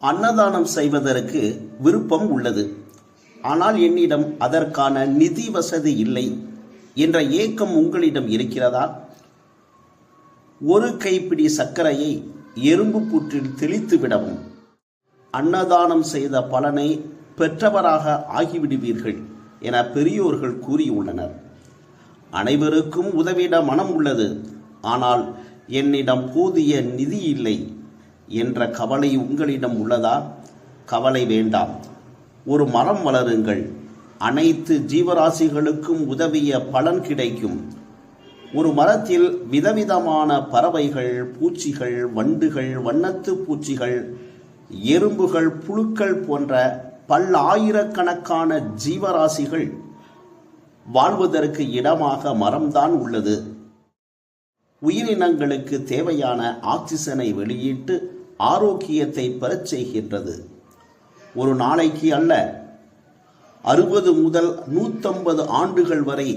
அன்னதானம் செய்வதற்கு விருப்பம் உள்ளது. ஆனால் என்னிடம் அதற்கான நிதி வசதி இல்லை என்ற ஏக்கம் உங்களிடம் இருக்கிறதா? ஒரு கைப்பிடி சர்க்கரையை எறும்பு புற்றில் தெளித்து விடவும். அன்னதானம் செய்த பலனை பெற்றவராக ஆகிவிடுவீர்கள் என பெரியோர்கள் கூறியுள்ளனர். அனைவருக்கும் உதவிட மனம் உள்ளது. ஆனால் என்னிடம் போதிய நிதி இல்லை. என்ற கவலை உங்களிடம் உள்ளதா? கவலை வேண்டாம். ஒரு மரம் வளருங்கள். அனைத்து ஜீவராசிகளுக்கும் உதவிய பலன் கிடைக்கும். ஒரு மரத்தில் விதவிதமான பறவைகள் பூச்சிகள் வண்டுகள் வண்ணத்து பூச்சிகள் எறும்புகள் புழுக்கள் போன்ற பல்லாயிரக்கணக்கான ஜீவராசிகள் வாழ்வதற்கு இடமாக மரம்தான் உள்ளது. உயிரினங்களுக்கு தேவையான ஆக்சிஜனை வெளியிட்டு ஆரோக்கியத்தை பெறச் செய்கின்றது. ஒரு நாளைக்கு அல்ல அறுபது முதல் நூற்றம்பது ஆண்டுகள் வரை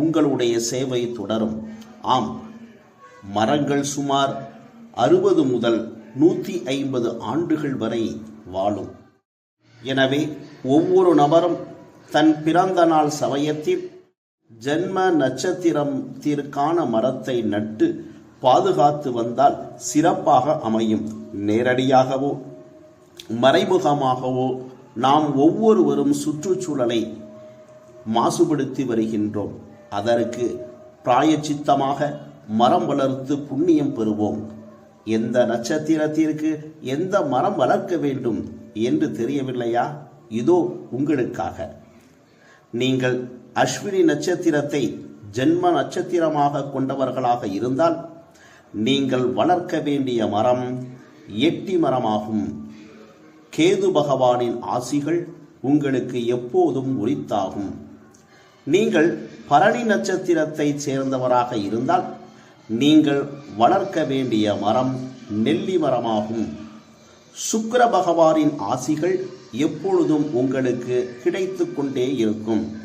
உங்களுடைய சேவை தொடரும். ஆம் மரங்கள் சுமார் அறுபது முதல் நூற்றி ஐம்பது ஆண்டுகள் வரை வாழும். எனவே ஒவ்வொரு நபரும் தன் பிறந்த நாள் சமயத்தில் ஜென்ம நட்சத்திரத்திற்கான மரத்தை நட்டு பாதுகாத்து வந்தால் சிறப்பாக அமையும். நேரடியாகவோ மறைமுகமாகவோ நாம் ஒவ்வொருவரும் சுற்றுச்சூழலை மாசுபடுத்தி வருகின்றோம். அதற்கு பிராயச்சித்தமாக மரம் வளர்த்து புண்ணியம் பெறுவோம். எந்த நட்சத்திரத்திற்கு எந்த மரம் வளர்க்க வேண்டும் என்று தெரியவில்லையா? இதோ உங்களுக்காக. நீங்கள் அஸ்வினி நட்சத்திரத்தை ஜென்ம நட்சத்திரமாக கொண்டவர்களாக இருந்தால் நீங்கள் வளர்க்க வேண்டிய மரம் எட்டி மரமாகும். கேது பகவானின் ஆசிகள் உங்களுக்கு எப்போதும் உரித்தாகும். நீங்கள் பரணி நட்சத்திரத்தை சேர்ந்தவராக இருந்தால் நீங்கள் வளர்க்க வேண்டிய மரம் நெல்லி மரமாகும். சுக்கர பகவானின் ஆசிகள் எப்பொழுதும் உங்களுக்கு கிடைத்து கொண்டே இருக்கும்.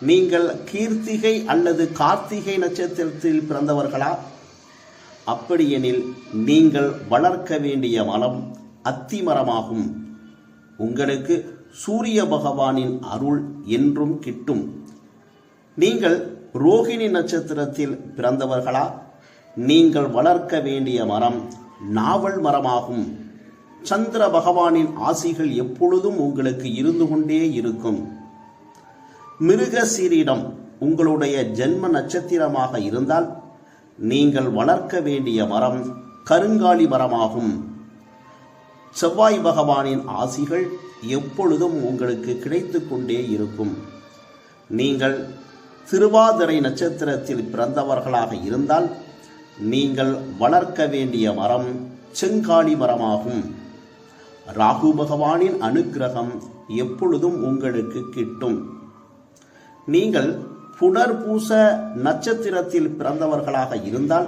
நீங்கள் கீர்த்திகை அல்லது கார்த்திகை நட்சத்திரத்தில் பிறந்தவர்களா? அப்படியெனில் நீங்கள் வளர்க்க வேண்டிய மரம் அத்தி மரமாகும் உங்களுக்கு சூரிய பகவானின் அருள் என்றும் கிட்டும். நீங்கள் ரோகிணி நட்சத்திரத்தில் பிறந்தவர்களா? நீங்கள் வளர்க்க வேண்டிய மரம் நாவல் மரமாகும். சந்திர பகவானின் ஆசிகள் எப்பொழுதும் உங்களுக்கு இருந்து கொண்டே இருக்கும். மிருக சீரிடம் உங்களுடைய ஜென்ம நட்சத்திரமாக இருந்தால் நீங்கள் வளர்க்க வேண்டிய மரம் கருங்காலி மரமாகும். செவ்வாய் பகவானின் ஆசிகள் எப்பொழுதும் உங்களுக்கு கிடைத்து கொண்டே இருக்கும். நீங்கள் திருவாதிரை நட்சத்திரத்தில் பிறந்தவர்களாக இருந்தால் நீங்கள் வளர்க்க வேண்டிய மரம் செங்காலி மரமாகும். ராகு பகவானின் அனுக்கிரகம் எப்பொழுதும் உங்களுக்கு கிட்டும். நீங்கள் புனர்பூச நட்சத்திரத்தில் பிறந்தவர்களாக இருந்தால்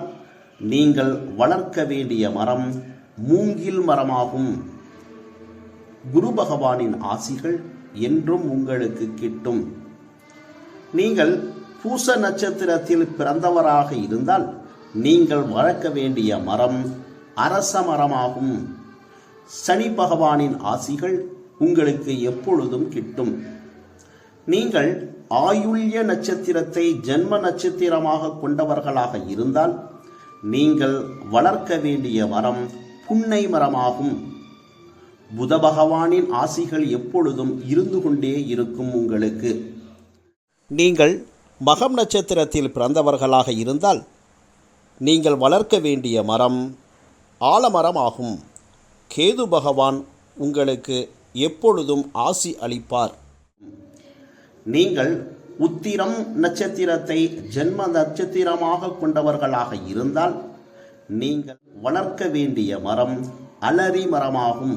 நீங்கள் வளர்க்க வேண்டிய மரம் மூங்கில் மரமாகும். குரு பகவானின் ஆசிகள் என்றும் உங்களுக்கு கிட்டும். நீங்கள் பூச நட்சத்திரத்தில் பிறந்தவராக இருந்தால் நீங்கள் வளர்க்க வேண்டிய மரம் அரச மரமாகும். சனி பகவானின் ஆசிகள் உங்களுக்கு எப்பொழுதும் கிட்டும். நீங்கள் ஆயுள்ய நட்சத்திரத்தை ஜென்ம நட்சத்திரமாக கொண்டவர்களாக இருந்தால் நீங்கள் வளர்க்க வேண்டிய மரம் புன்னை மரமாகும். புத பகவானின் ஆசிகள் எப்பொழுதும் இருந்து கொண்டே இருக்கும் உங்களுக்கு. நீங்கள் மகம் நட்சத்திரத்தில் பிறந்தவர்களாக இருந்தால் நீங்கள் வளர்க்க வேண்டிய மரம் ஆலமரம் ஆகும் கேது பகவான் உங்களுக்கு எப்பொழுதும் ஆசி அளிப்பார். நீங்கள் உத்திரம் நட்சத்திரத்தை ஜென்ம நட்சத்திரமாக கொண்டவர்களாக இருந்தால் நீங்கள் வளர்க்க வேண்டிய மரம் அலரி மரமாகும்.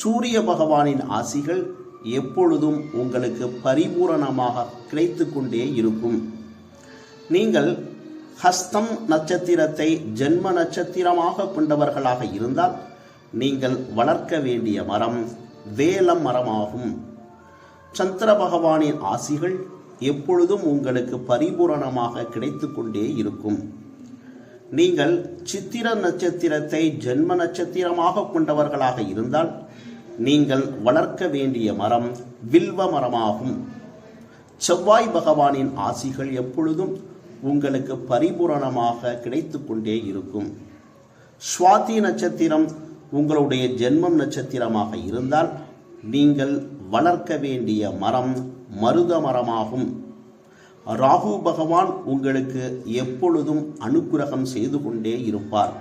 சூரிய பகவானின் ஆசிகள் எப்பொழுதும் உங்களுக்கு பரிபூரணமாக கிடைத்து கொண்டே இருக்கும். நீங்கள் ஹஸ்தம் நட்சத்திரத்தை ஜென்ம நட்சத்திரமாக கொண்டவர்களாக இருந்தால் நீங்கள் வளர்க்க வேண்டிய மரம் வேலம் மரமாகும். சந்திர பகவானின் ஆசிகள் எப்பொழுதும் உங்களுக்கு பரிபூரணமாக கிடைத்து கொண்டே இருக்கும். நீங்கள் சித்திர நட்சத்திரத்தை ஜென்ம நட்சத்திரமாக கொண்டவர்களாக இருந்தால் நீங்கள் வளர்க்க வேண்டிய மரம் வில்வ மரமாகும். செவ்வாய் பகவானின் ஆசிகள் எப்பொழுதும் உங்களுக்கு பரிபூரணமாக கிடைத்து கொண்டே இருக்கும். சுவாதி நட்சத்திரம் உங்களுடைய ஜென்மம் நட்சத்திரமாக இருந்தால் நீங்கள் வளர்க்க வேண்டிய மரம் மருத மரமாகும். ராகு பகவான் உங்களுக்கு எப்பொழுதும் அனுக்கிரகம் செய்து கொண்டே இருப்பார்.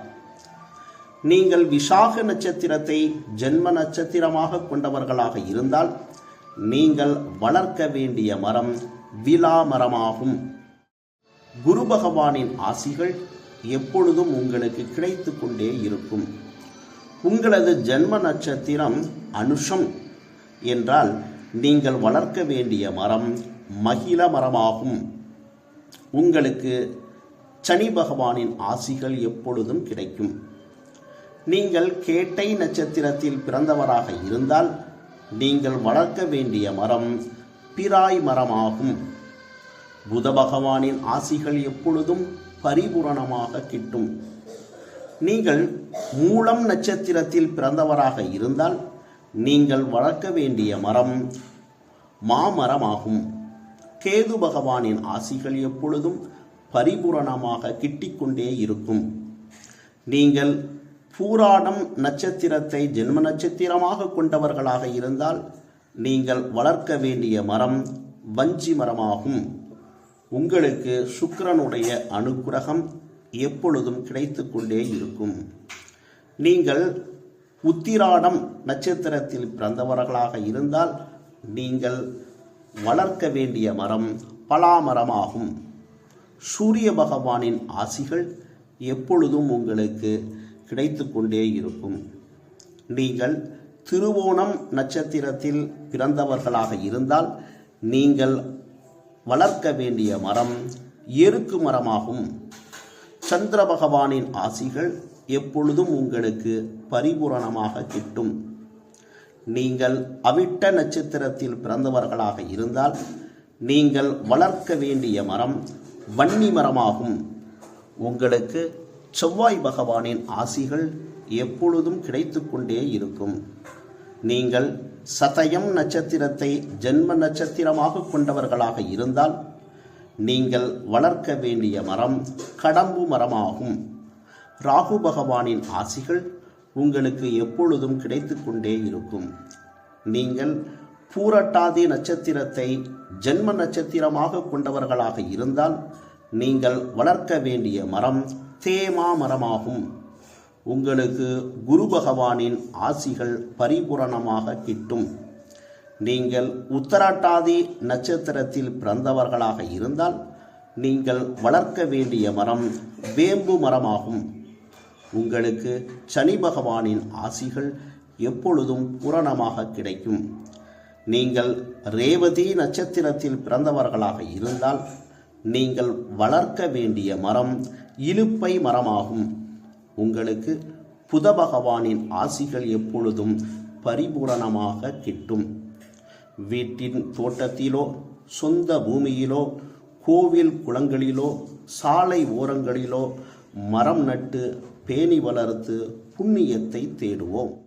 நீங்கள் விசாக நட்சத்திரத்தை ஜென்ம நட்சத்திரமாக கொண்டவர்களாக இருந்தால் நீங்கள் வளர்க்க வேண்டிய மரம் விழா மரமாகும். குரு பகவானின் ஆசிகள் எப்பொழுதும் உங்களுக்கு கிடைத்து கொண்டே இருக்கும். உங்களது ஜென்ம நட்சத்திரம் அனுஷம் என்றால் நீங்கள் வளர்க்க வேண்டிய மரம் மகிழ மரமாகும். உங்களுக்கு சனி பகவானின் ஆசிகள் எப்பொழுதும் கிடைக்கும். நீங்கள் கேட்டை நட்சத்திரத்தில் பிறந்தவராக இருந்தால் நீங்கள் வளர்க்க வேண்டிய மரம் பிராய் மரமாகும். புத பகவானின் ஆசிகள் எப்பொழுதும் பரிபூரணமாக கிட்டும். நீங்கள் மூலம் நட்சத்திரத்தில் பிறந்தவராக இருந்தால் நீங்கள் வளர்க்க வேண்டிய மரம் மாமரமாகும். கேது பகவானின் ஆசிகள் எப்பொழுதும் பரிபூரணமாக கிட்டிக்கொண்டே இருக்கும். நீங்கள் பூராடம் நட்சத்திரத்தை ஜென்ம நட்சத்திரமாக கொண்டவர்களாக இருந்தால் நீங்கள் வளர்க்க வேண்டிய மரம் வஞ்சி மரமாகும். உங்களுக்கு சுக்கரனுடைய அனுக்கிரகம் எப்பொழுதும் கிடைத்து கொண்டே இருக்கும். நீங்கள் உத்திராடம் நட்சத்திரத்தில் பிறந்தவர்களாக இருந்தால் நீங்கள் வளர்க்க வேண்டிய மரம் பலாமரமாகும். சூரிய பகவானின் ஆசிகள் எப்பொழுதும் உங்களுக்கு கிடைத்து கொண்டே இருக்கும். நீங்கள் திருவோணம் நட்சத்திரத்தில் பிறந்தவர்களாக இருந்தால் நீங்கள் வளர்க்க வேண்டிய மரம் எருக்கு மரமாகும். சந்திர பகவானின் ஆசிகள் எப்பொழுதும் உங்களுக்கு பரிபூரணமாக கிட்டும். நீங்கள் அவிட்ட நட்சத்திரத்தில் பிறந்தவர்களாக இருந்தால் நீங்கள் வளர்க்க வேண்டிய மரம் வன்னி மரமாகும். உங்களுக்கு செவ்வாய் பகவானின் ஆசிகள் எப்பொழுதும் கிடைத்து கொண்டே இருக்கும். நீங்கள் சதயம் நட்சத்திரத்தை ஜென்ம நட்சத்திரமாக கொண்டவர்களாக இருந்தால் நீங்கள் வளர்க்க வேண்டிய மரம் கடம்பு மரமாகும். ராகு பகவானின் ஆசிகள் உங்களுக்கு எப்பொழுதும் கிடைத்து கொண்டே இருக்கும். நீங்கள் பூரட்டாதி நட்சத்திரத்தை ஜென்ம நட்சத்திரமாக கொண்டவர்களாக இருந்தால் நீங்கள் வளர்க்க வேண்டிய மரம் தேமா மரமாகும். உங்களுக்கு குரு பகவானின் ஆசிகள் பரிபூரணமாக கிட்டும். நீங்கள் உத்தராட்டாதி நட்சத்திரத்தில் பிறந்தவர்களாக இருந்தால் நீங்கள் வளர்க்க வேண்டிய மரம் வேம்பு மரமாகும். உங்களுக்கு சனி பகவானின் ஆசிகள் எப்பொழுதும் பூரணமாக கிடைக்கும். நீங்கள் ரேவதி நட்சத்திரத்தில் பிறந்தவர்களாக இருந்தால் நீங்கள் வளர்க்க வேண்டிய மரம் இலுப்பை மரமாகும். உங்களுக்கு புத பகவானின் ஆசிகள் எப்பொழுதும் பரிபூரணமாக கிட்டும். வீட்டின் தோட்டத்திலோ சொந்த பூமியிலோ கோவில் குளங்களிலோ சாலை ஓரங்களிலோ மரம் நட்டு பேணி வளர்த்து புண்ணியத்தை தேடுவோம்.